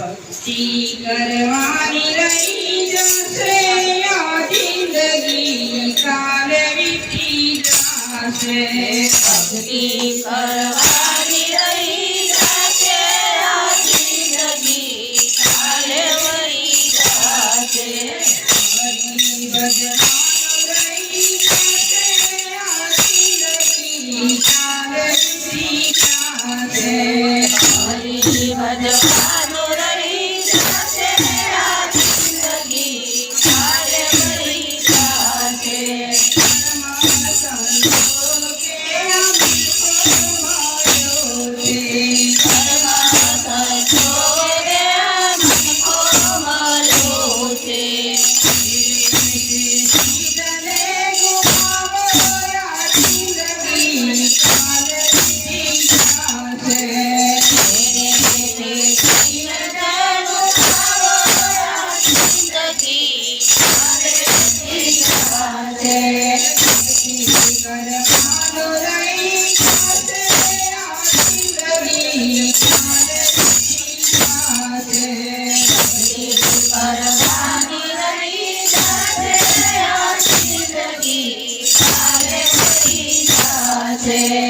ભક્તિ કરવાની રહી જશે આ જિંદગી કાલ વીતી જશે. ભક્તિ કરવાની રહી જશે આ જિંદગી Amém.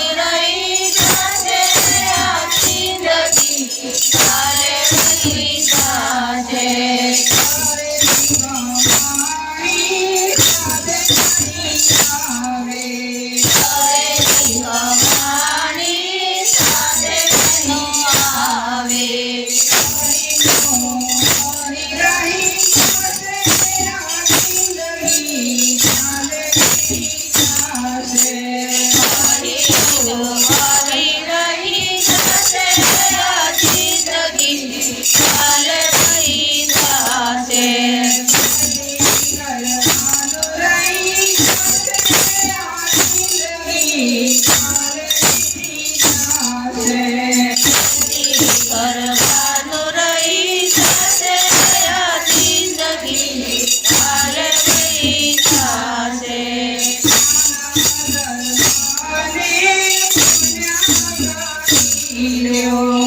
you.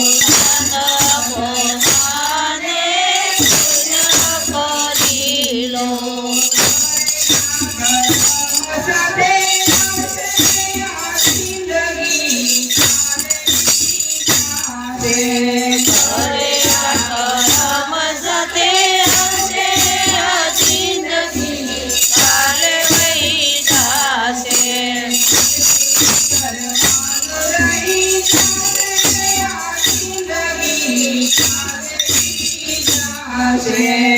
Aleluia, Jesus.